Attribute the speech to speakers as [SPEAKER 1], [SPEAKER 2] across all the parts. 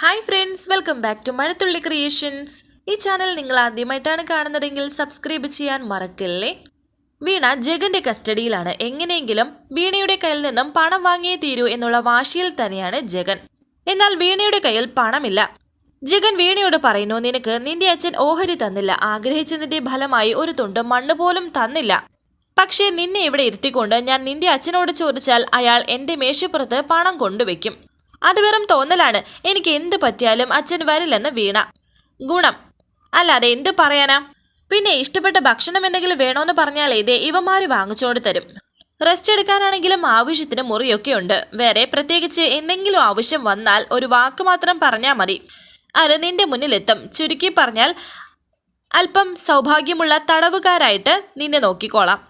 [SPEAKER 1] Hi friends welcome back to Mazhathulli creations ഈ channel നിങ്ങൾ ആദ്യമായിട്ടാണ് കാണുന്നതെങ്കിൽ സബ്സ്ക്രൈബ് ചെയ്യാൻ മറക്കല്ലേ? വീണ ജഗന്റെ കസ്റ്റഡിയിലാണ്. എങ്ങനെയെങ്കിലും വീണയുടെ കയ്യിൽ നിന്നും പണം വാങ്ങിയേ തീരൂ എന്നുള്ള വാശിയിൽ തന്നെയാണ് ജഗൻ. എന്നാൽ വീണയുടെ കയ്യിൽ പണമില്ല. ജഗൻ വീണയോട് പറയുന്നു നിനക്ക് നിന്റെ അച്ഛൻ ഓഹരി തന്നില്ല. ആഗ്രഹിച്ചതിന്റെ ഫലമായി ഒരു തുണ്ട് മണ്ണ് പോലും തന്നില്ല. പക്ഷേ നിന്നെ ഇവിടെ ഇരുത്തിക്കൊണ്ട് ഞാൻ നിന്റെ അച്ഛനോട് ചോദിച്ചാൽ അയാൾ എന്റെ മേശപ്പുറത്ത് പണം കൊണ്ടുവയ്ക്കും അത് വെറും തോന്നലാണ്. എനിക്ക് എന്ത് പറ്റിയാലും അച്ഛൻ വരില്ലെന്ന് വീണ. ഗുണം. അല്ലാതെ എന്ത് പറയാനാ? പിന്നെ ഇഷ്ടപ്പെട്ട ഭക്ഷണം എന്തെങ്കിലും വേണോന്ന് പറഞ്ഞാൽ ഇതേ ഇവമാര് വാങ്ങിച്ചോണ്ട് തരും. റെസ്റ്റ് എടുക്കാനാണെങ്കിലും ആവശ്യത്തിന് മുറിയൊക്കെ ഉണ്ട്. വേറെ പ്രത്യേകിച്ച് എന്തെങ്കിലും ആവശ്യം വന്നാൽ ഒരു വാക്ക് മാത്രം പറഞ്ഞാൽ മതി. അത് നിന്റെ മുന്നിലെത്തും. ചുരുക്കി പറഞ്ഞാൽ അല്പം സൗഭാഗ്യമുള്ള തടവുകാരായിട്ട് നിന്നെ നോക്കിക്കോളാം.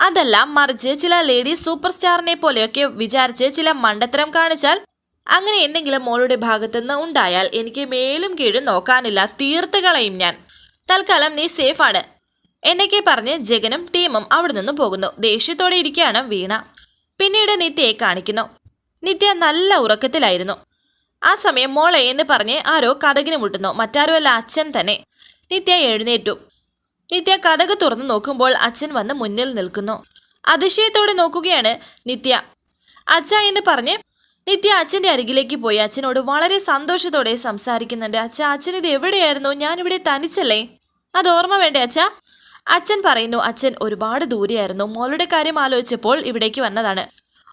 [SPEAKER 1] അതെല്ലാം മറിച്ച് ചില ലേഡീസ് സൂപ്പർ സ്റ്റാറിനെ പോലെയൊക്കെ വിചാരിച്ച് ചില മണ്ടത്തരം കാണിച്ചാൽ അങ്ങനെ എന്തെങ്കിലും മോളുടെ ഭാഗത്തുനിന്ന് ഉണ്ടായാൽ എനിക്ക് മേലും കീഴും നോക്കാനില്ല. തീർത്ത് കളയും ഞാൻ. തൽക്കാലം നീ സേഫാണ് എന്നൊക്കെ പറഞ്ഞ് ജഗനും ടീമും അവിടെ നിന്ന് പോകുന്നു. ദേഷ്യത്തോടെ ഇരിക്കുകയാണ് വീണ. പിന്നീട് നിത്യയെ കാണിക്കുന്നു. നിത്യ നല്ല ഉറക്കത്തിലായിരുന്നു. ആ സമയം മോളെ എന്ന് പറഞ്ഞ് ആരോ കഥകിന് മുട്ടുന്നു. മറ്റാരോ അല്ല അച്ഛൻ തന്നെ. നിത്യ എഴുന്നേറ്റു. നിത്യ കഥക് തുറന്നു നോക്കുമ്പോൾ അച്ഛൻ വന്ന് മുന്നിൽ നിൽക്കുന്നു. അതിശയത്തോടെ നോക്കുകയാണ് നിത്യ. അച്ഛ എന്ന് പറഞ്ഞ് നിത്യ അച്ഛന്റെ അരികിലേക്ക് പോയി. അച്ഛനോട് വളരെ സന്തോഷത്തോടെ സംസാരിക്കുന്നുണ്ട്. അച്ഛ അച്ഛൻ ഇത് എവിടെയായിരുന്നു? ഞാനിവിടെ തനിച്ചല്ലേ? അത് ഓർമ്മ വേണ്ടേ അച്ഛ? അച്ഛൻ പറയുന്നു അച്ഛൻ ഒരുപാട് ദൂരെയായിരുന്നു. മോളുടെ കാര്യം ആലോചിച്ചപ്പോൾ ഇവിടേക്ക് വന്നതാണ്.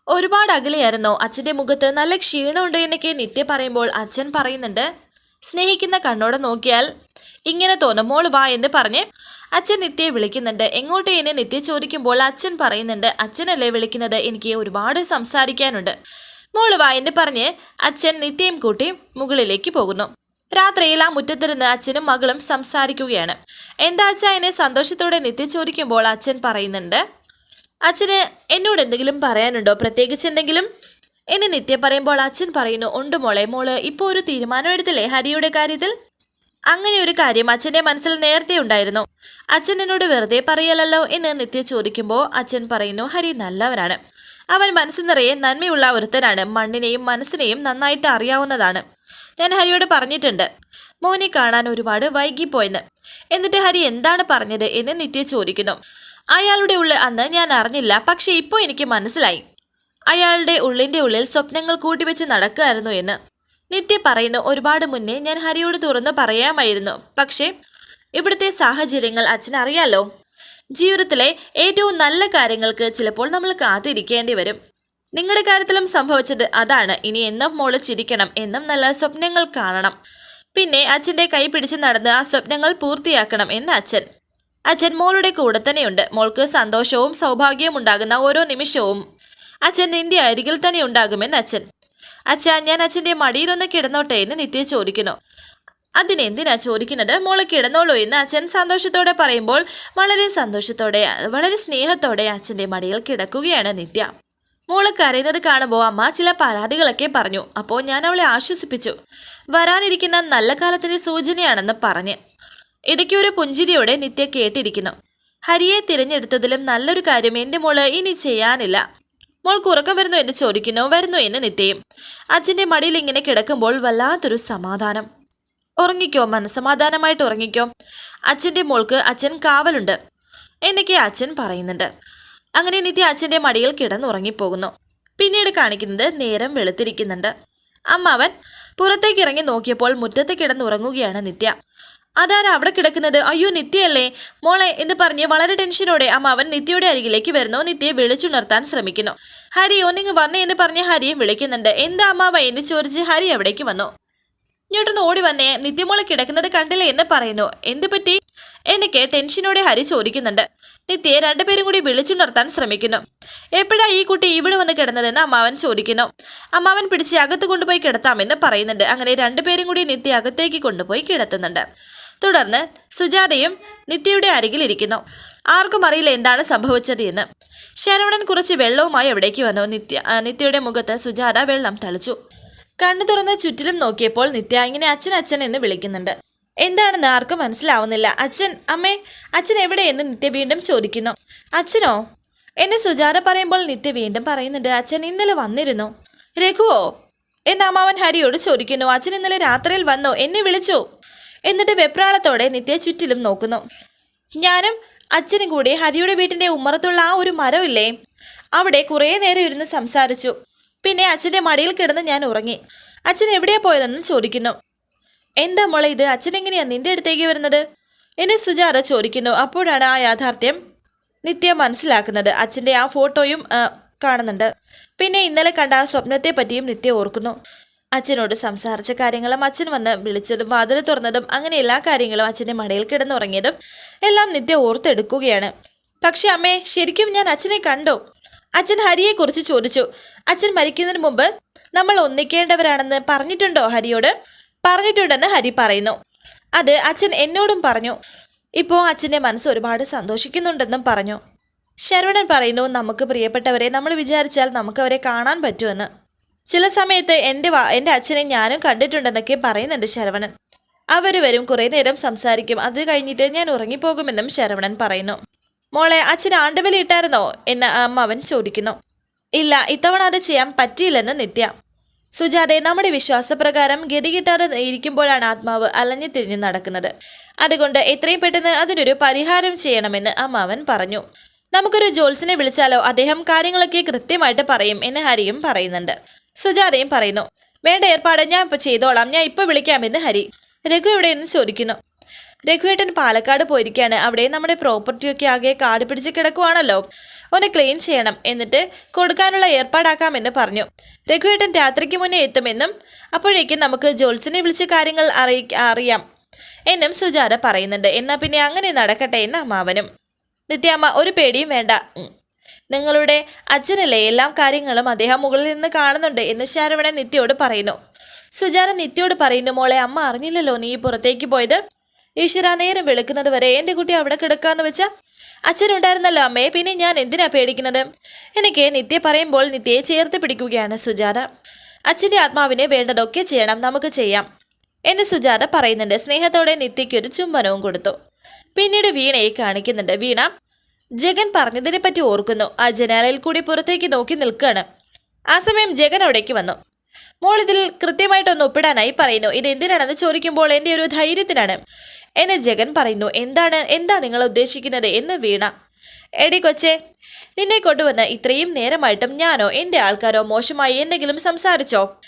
[SPEAKER 1] ഒരുപാട് അകലെയായിരുന്നു. അച്ഛന്റെ മുഖത്ത് നല്ല ക്ഷീണമുണ്ട് എന്നൊക്കെ നിത്യ പറയുമ്പോൾ അച്ഛൻ പറയുന്നുണ്ട്. സ്നേഹിക്കുന്ന കണ്ണോടെ നോക്കിയാൽ ഇങ്ങനെ തോന്നും. മോൾ വാ എന്ന് പറഞ്ഞ് അച്ഛൻ നിത്യയെ വിളിക്കുന്നുണ്ട്. എങ്ങോട്ട് എന്നെ നിത്യ ചോദിക്കുമ്പോൾ അച്ഛൻ പറയുന്നുണ്ട് അച്ഛനല്ലേ വിളിക്കുന്നത്? എനിക്ക് ഒരുപാട് സംസാരിക്കാനുണ്ട്. മോൾ വാ എന്ന് പറഞ്ഞ് അച്ഛൻ നിത്യയും കൂട്ടി മുകളിലേക്ക് പോകുന്നു. രാത്രിയിൽ ആ മുറ്റത്തിരുന്ന് അച്ഛനും മകളും സംസാരിക്കുകയാണ്. എന്താ അച്ഛ എന്നെ സന്തോഷത്തോടെ നിത്യ ചോദിക്കുമ്പോൾ അച്ഛൻ പറയുന്നുണ്ട് അച്ഛന് എന്നോട് എന്തെങ്കിലും പറയാനുണ്ടോ? പ്രത്യേകിച്ച് എന്തെങ്കിലും? എന്നെ നിത്യ പറയുമ്പോൾ അച്ഛൻ പറയുന്നു ഉണ്ട് മോളെ മോൾ ഇപ്പോൾ ഒരു തീരുമാനം എടുത്തില്ലേ ഹരിയുടെ കാര്യത്തിൽ? അങ്ങനെ ഒരു കാര്യം അച്ഛന്റെ മനസ്സിൽ നേരത്തെ ഉണ്ടായിരുന്നു. അച്ഛൻ എന്നോട് വെറുതെ പറയലല്ലോ എന്ന് നിത്യ ചോദിക്കുമ്പോൾ അച്ഛൻ പറയുന്നു ഹരി നല്ലവനാണ്. അവൻ മനസ്സ് നിറയെ നന്മയുള്ള ഒരുത്തനാണ്. മണ്ണിനെയും മനസ്സിനെയും നന്നായിട്ട് അറിയാവുന്നതാണ്. ഞാൻ ഹരിയോട് പറഞ്ഞിട്ടുണ്ട് മോനെ കാണാൻ ഒരുപാട് വൈകിപ്പോയെന്ന്. എന്നിട്ട് ഹരി എന്താണ് പറഞ്ഞത് എന്ന് നിത്യ ചോദിക്കുന്നു. അയാളുടെ ഉള്ളിൽ അന്ന് ഞാൻ അറിഞ്ഞില്ല പക്ഷെ ഇപ്പോൾ എനിക്ക് മനസ്സിലായി. അയാളുടെ ഉള്ളിന്റെ ഉള്ളിൽ സ്വപ്നങ്ങൾ കൂട്ടിവെച്ച് നടക്കുകയായിരുന്നു എന്ന്. നിത്യ പറയുന്നു ഒരുപാട് മുന്നേ ഞാൻ ഹരിയോട് തുറന്ന് പറയാമായിരുന്നു. പക്ഷേ ഇവിടുത്തെ സാഹചര്യങ്ങൾ അച്ഛൻ അറിയാലോ ജീവിതത്തിലെ ഏറ്റവും നല്ല കാര്യങ്ങൾക്ക് ചിലപ്പോൾ നമ്മൾ കാത്തിരിക്കേണ്ടി വരും. നിങ്ങളുടെ കാര്യത്തിലും സംഭവിച്ചത് അതാണ്. ഇനി എന്നും മോൾ ചിരിക്കണം. എന്നും നല്ല സ്വപ്നങ്ങൾ കാണണം. പിന്നെ അച്ഛന്റെ കൈ പിടിച്ച് നടന്ന് ആ സ്വപ്നങ്ങൾ പൂർത്തിയാക്കണം എന്ന് അച്ഛൻ. അച്ഛൻ മോളുടെ കൂടെ തന്നെയുണ്ട്. മോൾക്ക് സന്തോഷവും സൗഭാഗ്യവും ഉണ്ടാകുന്ന ഓരോ നിമിഷവും അച്ഛൻ നിന്റെ അരികിൽ തന്നെ ഉണ്ടാകുമെന്ന് അച്ഛൻ. അച്ഛാ ഞാൻ അച്ഛന്റെ മടിയിലൊന്ന് കിടന്നോട്ടെ എന്ന് നിത്യ ചോദിക്കുന്നു. അതിനെന്തിനാ ചോദിക്കുന്നത്? മോൾ കിടന്നോളൂ എന്ന് അച്ഛൻ സന്തോഷത്തോടെ പറയുമ്പോൾ വളരെ സന്തോഷത്തോടെ വളരെ സ്നേഹത്തോടെ അച്ഛന്റെ മടിയിൽ കിടക്കുകയാണ് നിത്യ. മോൾ കരയുന്നത് കാണുമ്പോൾ അമ്മ ചില പരാതികളൊക്കെ പറഞ്ഞു. അപ്പോൾ ഞാൻ അവളെ ആശ്വസിപ്പിച്ചു. വരാനിരിക്കുന്ന നല്ല കാലത്തിന്റെ സൂചനയാണെന്ന് പറഞ്ഞ്. ഇടയ്ക്ക് ഒരു പുഞ്ചിരിയോടെ നിത്യ കേട്ടിരിക്കുന്നു. ഹരിയെ തിരഞ്ഞെടുത്തതിലും നല്ലൊരു കാര്യം എന്റെ മോൾ ഇനി ചെയ്യാനില്ല. മോൾക്ക് ഉറക്കം വരുന്നു എന്ന് ചോദിക്കുന്നു. വരുന്നു എന്ന് നിത്യയും. അച്ഛന്റെ മടിയിൽ ഇങ്ങനെ കിടക്കുമ്പോൾ വല്ലാത്തൊരു സമാധാനം. ഉറങ്ങിക്കോ മനസ്സമാധാനമായിട്ട് ഉറങ്ങിക്കോ. അച്ഛന്റെ മോൾക്ക് അച്ഛൻ കാവലുണ്ട്. എന്നൊക്കെ അച്ഛൻ പറയുന്നുണ്ട്. അങ്ങനെ നിത്യ അച്ഛന്റെ മടിയിൽ കിടന്നുറങ്ങിപ്പോകുന്നു. പിന്നീട് കാണിക്കുന്നത് നേരം വെളുത്തിരിക്കുന്നുണ്ട്. അമ്മാവൻ പുറത്തേക്ക് ഇറങ്ങി നോക്കിയപ്പോൾ മുറ്റത്ത് കിടന്നുറങ്ങുകയാണ് നിത്യ. അതാരാ അവിടെ കിടക്കുന്നത്? അയ്യോ നിത്യയല്ലേ? മോളെ എന്ന് പറഞ്ഞ് വളരെ ടെൻഷനോടെ അമ്മാവൻ നിത്യയുടെ അരികിലേക്ക് വരുന്നു. നിത്യയെ വിളിച്ചുണർത്താൻ ശ്രമിക്കുന്നു. ഹരി ഒന്നിങ്ങ് വന്നേ എന്ന് പറഞ്ഞ് ഹരിയെ വിളിക്കുന്നുണ്ട്. എന്താ അമ്മാവ? എന്ന് ചോദിച്ച് ഹരി അവിടേക്ക് വന്നു. ഇങ്ങോട്ടൊന്ന് ഓടി വന്നേ. നിത്യമോളെ കിടക്കുന്നത് കണ്ടില്ലേ എന്ന് പറയുന്നു. എന്ത് പറ്റി? എന്നൊക്കെ ടെൻഷനോടെ ഹരി ചോദിക്കുന്നുണ്ട്. നിത്യയെ രണ്ടുപേരും കൂടി വിളിച്ചുണർത്താൻ ശ്രമിക്കുന്നു. എപ്പോഴാ ഈ കുട്ടി ഇവിടെ വന്ന് കിടന്നതെന്ന് അമ്മാവൻ ചോദിക്കുന്നു. അമ്മാവൻ പിടിച്ച് അകത്ത് കൊണ്ടുപോയി കിടത്താമെന്ന് പറയുന്നുണ്ട്. അങ്ങനെ രണ്ടുപേരും കൂടി നിത്യ അകത്തേക്ക് കൊണ്ടുപോയി കിടത്തുന്നുണ്ട്. തുടർന്ന് സുജാതയും നിത്യയുടെ അരികിൽ ഇരിക്കുന്നു. ആർക്കും അറിയില്ല എന്താണ് സംഭവിച്ചത് എന്ന്. ശരവണൻ കുറച്ച് വെള്ളവുമായി എവിടേക്ക് വന്നു. നിത്യ നിത്യയുടെ മുഖത്ത് സുജാത വെള്ളം തളിച്ചു. കണ്ണു തുറന്ന് ചുറ്റിലും നോക്കിയപ്പോൾ നിത്യ ഇങ്ങനെ അച്ഛൻ അച്ഛൻ എന്ന് വിളിക്കുന്നുണ്ട്. എന്താണെന്ന് ആർക്കും മനസ്സിലാവുന്നില്ല. അച്ഛൻ അമ്മേ അച്ഛൻ എവിടെയെന്ന് നിത്യ വീണ്ടും ചോദിക്കുന്നു. അച്ഛനോ? എന്നെ സുജാത പറയുമ്പോൾ നിത്യ വീണ്ടും പറയുന്നുണ്ട് അച്ഛൻ ഇന്നലെ വന്നിരുന്നു. രഘുവോ? എന്ന് അമ്മാവൻ ഹരിയോട് ചോദിക്കുന്നു. അച്ഛൻ ഇന്നലെ രാത്രിയിൽ വന്നോ? എന്നെ വിളിച്ചു. എന്നിട്ട് വെപ്രാളത്തോടെ നിത്യ ചുറ്റിലും നോക്കുന്നു. ഞാനും അച്ഛനും കൂടി ഹരിയുടെ വീട്ടിന്റെ ഉമ്മറത്തുള്ള ആ ഒരു മരമില്ലേ? അവിടെ കുറേ നേരം ഇരുന്ന് സംസാരിച്ചു. പിന്നെ അച്ഛന്റെ മടിയിൽ കിടന്ന് ഞാൻ ഉറങ്ങി. അച്ഛൻ എവിടെയാ പോയതെന്ന് ചോദിക്കുന്നു. എന്താ മോളെ ഇത്? അച്ഛൻ എങ്ങനെയാ നിന്റെ അടുത്തേക്ക് വരുന്നത്? എന്നെ സുജാത ചോദിക്കുന്നു. അപ്പോഴാണ് ആ യാഥാർത്ഥ്യം നിത്യ മനസ്സിലാക്കുന്നത്. അച്ഛന്റെ ആ ഫോട്ടോയും കാണുന്നുണ്ട്. പിന്നെ ഇന്നലെ കണ്ട ആ സ്വപ്നത്തെ പറ്റിയും നിത്യ ഓർക്കുന്നു. അച്ഛനോട് സംസാരിച്ച കാര്യങ്ങളും അച്ഛൻ വന്ന് വിളിച്ചതും വാതിൽ തുറന്നതും അങ്ങനെ എല്ലാ കാര്യങ്ങളും അച്ഛന്റെ മടയിൽ കിടന്നുറങ്ങിയതും എല്ലാം നിത്യ ഓർത്തെടുക്കുകയാണ്. പക്ഷെ അമ്മേ ശരിക്കും ഞാൻ അച്ഛനെ കണ്ടു? അച്ഛൻ ഹരിയെ കുറിച്ച് ചോദിച്ചു. അച്ഛൻ മരിക്കുന്നതിന് മുമ്പ് നമ്മൾ ഒന്നിക്കേണ്ടവരാണെന്ന് പറഞ്ഞിട്ടുണ്ടോ ഹരിയോട്? പറഞ്ഞിട്ടുണ്ടെന്ന് ഹരി പറയുന്നു. അത് അച്ഛൻ എന്നോടും പറഞ്ഞു. ഇപ്പോൾ അച്ഛന്റെ മനസ്സ് ഒരുപാട് സന്തോഷിക്കുന്നുണ്ടെന്നും പറഞ്ഞു. ശരവണൻ പറയുന്നു നമുക്ക് പ്രിയപ്പെട്ടവരെ നമ്മൾ വിചാരിച്ചാൽ നമുക്ക് അവരെ കാണാൻ പറ്റുമെന്ന്. ചില സമയത്ത് എന്റെ വാ എന്റെ അച്ഛനെ ഞാനും കണ്ടിട്ടുണ്ടെന്നൊക്കെ പറയുന്നുണ്ട് ശരവണൻ. അവർ വരും കുറേ നേരം സംസാരിക്കും. അത് കഴിഞ്ഞിട്ട് ഞാൻ ഉറങ്ങിപ്പോകുമെന്നും ശരവണൻ പറയുന്നു. മോളെ അച്ഛൻ ആണ്ടവലി ഇട്ടായിരുന്നോ? എന്ന് അമ്മവൻ ചോദിക്കുന്നു. ഇല്ല ഇത്തവണ അത് ചെയ്യാൻ പറ്റിയില്ലെന്ന് നിത്യ. സുജാതെ നമ്മുടെ വിശ്വാസപ്രകാരം ഗതി കിട്ടാതെ ഇരിക്കുമ്പോഴാണ് ആത്മാവ് അലഞ്ഞു തിരിഞ്ഞു നടക്കുന്നത്. അതുകൊണ്ട് എത്രയും പെട്ടെന്ന് അതിനൊരു പരിഹാരം ചെയ്യണമെന്ന് അമ്മാവൻ പറഞ്ഞു. നമുക്കൊരു ജോത്സിനെ വിളിച്ചാലോ? അദ്ദേഹം കാര്യങ്ങളൊക്കെ കൃത്യമായിട്ട് പറയും എന്ന് ഹരിയും പറയുന്നുണ്ട്. സുജാതയും പറയുന്നു വേണ്ട ഏർപ്പാട് ഞാൻ ഇപ്പോൾ ചെയ്തോളാം. ഞാൻ ഇപ്പോൾ വിളിക്കാമെന്ന് ഹരി. രഘു എവിടെയെന്ന് ചോദിക്കുന്നു. രഘുവേട്ടൻ പാലക്കാട് പോയിരിക്കുകയാണ്. അവിടെ നമ്മുടെ പ്രോപ്പർട്ടിയൊക്കെ ആകെ കാട് പിടിച്ച് കിടക്കുവാണല്ലോ. ഒന്ന് ക്ലീൻ ചെയ്യണം. എന്നിട്ട് കൊടുക്കാനുള്ള ഏർപ്പാടാക്കാമെന്ന് പറഞ്ഞു. രഘുവേട്ടൻ രാത്രിക്ക് മുന്നേ എത്തുമെന്നും അപ്പോഴേക്കും നമുക്ക് ജോത്സിനെ വിളിച്ച് കാര്യങ്ങൾ അറിയി അറിയാം എന്നും സുജാത പറയുന്നുണ്ട്. എന്നാൽ പിന്നെ അങ്ങനെ നടക്കട്ടെ എന്ന അമ്മാവനും നിത്യാമ്മ ഒരു പേടിയും വേണ്ട. നിങ്ങളുടെ അച്ഛനല്ലേ എല്ലാ കാര്യങ്ങളും അദ്ദേഹം മുകളിൽ നിന്ന് കാണുന്നുണ്ട് എന്ന് ശാരവണ നിത്യയോട് പറയുന്നു. സുജാത നിത്യയോട് പറയുന്നു മോളെ അമ്മ അറിഞ്ഞില്ലല്ലോ നീ പുറത്തേക്ക് പോയത്. ഈശ്വര നേരം വെളുക്കുന്നത് വരെ എന്റെ കുട്ടി അവിടെ കിടക്കാന്ന് വെച്ചാ അച്ഛനുണ്ടായിരുന്നല്ലോ അമ്മയെ പിന്നെ ഞാൻ എന്തിനാ പേടിക്കുന്നത്? എനിക്ക് നിത്യ പറയുമ്പോൾ നിത്യയെ ചേർത്ത് പിടിക്കുകയാണ് സുജാത. അച്ഛന്റെ ആത്മാവിനെ വേണ്ടതൊക്കെ ചെയ്യണം നമുക്ക് ചെയ്യാം എന്ന് സുജാത പറയുന്നുണ്ട്. സ്നേഹത്തോടെ നിത്യയ്ക്കൊരു ചുംബനവും കൊടുത്തു. പിന്നീട് വീണയെ കാണിക്കുന്നുണ്ട്. വീണ ജഗൻ പറഞ്ഞതിനെ പറ്റി ഓർക്കുന്നു. ആ ജനാലയിൽ കൂടി പുറത്തേക്ക് നോക്കി നിൽക്കുകയാണ്. ആ സമയം ജഗൻ അവിടേക്ക് വന്നു. മോൾ ഇതിൽ കൃത്യമായിട്ടൊന്ന് ഒപ്പിടാനായി പറയുന്നു. ഇത് എന്തിനാണെന്ന് ചോദിക്കുമ്പോൾ എന്റെ ഒരു ധൈര്യത്തിനാണ്. എന്നെ ജഗൻ പറയുന്നു എന്താണ് എന്താ നിങ്ങൾ ഉദ്ദേശിക്കുന്നത്? എന്ന് വീണ. എടി കൊച്ചെ നിന്നെ കൊണ്ടുവന്ന് ഇത്രയും നേരമായിട്ടും ഞാനോ എന്റെ ആൾക്കാരോ മോശമായി എന്തെങ്കിലും സംസാരിച്ചോ?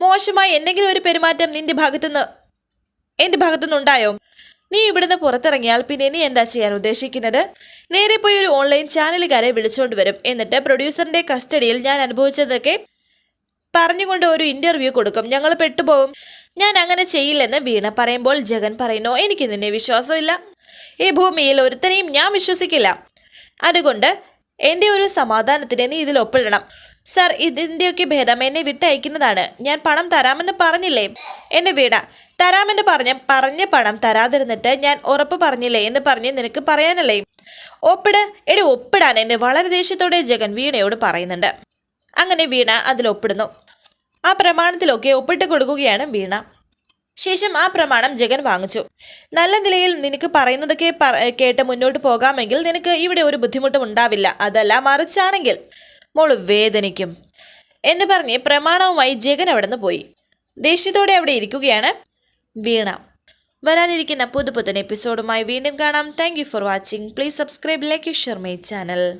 [SPEAKER 1] മോശമായി എന്തെങ്കിലും ഒരു പെരുമാറ്റം നിന്റെ ഭാഗത്തുനിന്ന് എന്റെ ഭാഗത്തുനിന്നുണ്ടായോ നീ ഇവിടുന്ന് പുറത്തിറങ്ങിയാൽ പിന്നെ നീ എന്താ ചെയ്യാൻ ഉദ്ദേശിക്കുന്നത്? നേരെ പോയി ഒരു ഓൺലൈൻ ചാനലുകാരെ വിളിച്ചുകൊണ്ട് വരും. എന്നിട്ട് പ്രൊഡ്യൂസറിന്റെ കസ്റ്റഡിയിൽ ഞാൻ അനുഭവിച്ചതൊക്കെ പറഞ്ഞുകൊണ്ട് ഒരു ഇന്റർവ്യൂ കൊടുക്കും. ഞങ്ങൾ പെട്ടുപോകും ഞാൻ അങ്ങനെ ചെയ്യില്ലെന്ന് വീണ പറയുമ്പോൾ ജഗൻ പറയുന്നു എനിക്ക് നിന്നെ വിശ്വാസമില്ല. ഈ ഭൂമിയിൽ ഒരുത്തനെയും ഞാൻ വിശ്വസിക്കില്ല. അതുകൊണ്ട് എന്റെ ഒരു സമാധാനത്തിന് നീ ഇതിൽ ഒപ്പിടണം. സർ ഇതിന്റെയൊക്കെ ഭേദം എന്നെ വിട്ടയക്കുന്നതാണ്. ഞാൻ പണം തരാമെന്ന് പറഞ്ഞില്ലേ? എന്നെ വീട തരാമെന്ന് പറഞ്ഞ പറഞ്ഞ പണം തരാതിരുന്നിട്ട് ഞാൻ ഉറപ്പ് പറഞ്ഞില്ലേ? എന്ന് പറഞ്ഞ് നിനക്ക് പറയാനല്ലേ? ഒപ്പിട്. എടി ഒപ്പിടാൻ എന്നെ വളരെ ദേഷ്യത്തോടെ ജഗൻ വീണയോട് പറയുന്നുണ്ട്. അങ്ങനെ വീണ അതിൽ ഒപ്പിടുന്നു. ആ പ്രമാണത്തിലൊക്കെ ഒപ്പിട്ട് കൊടുക്കുകയാണ് വീണ. ശേഷം ആ പ്രമാണം ജഗൻ വാങ്ങിച്ചു. നല്ല നിലയിൽ നിനക്ക് പറയുന്നതൊക്കെ പറ- കേട്ട് മുന്നോട്ട് പോകാമെങ്കിൽ നിനക്ക് ഇവിടെ ഒരു ബുദ്ധിമുട്ടും ഉണ്ടാവില്ല. അതല്ല മറിച്ചാണെങ്കിൽ മോൾ വേദനിക്കും. എന്ന് പറഞ്ഞ് പ്രമാണവുമായി ജഗൻ അവിടെ നിന്ന് പോയി. ദേഷ്യത്തോടെ അവിടെ ഇരിക്കുകയാണ് വീണ. വരാനിരിക്കുന്ന പുതു പുതിയ എപ്പിസോഡുമായി വീണ്ടും കാണാം. Thank for watching please subscribe like share my channel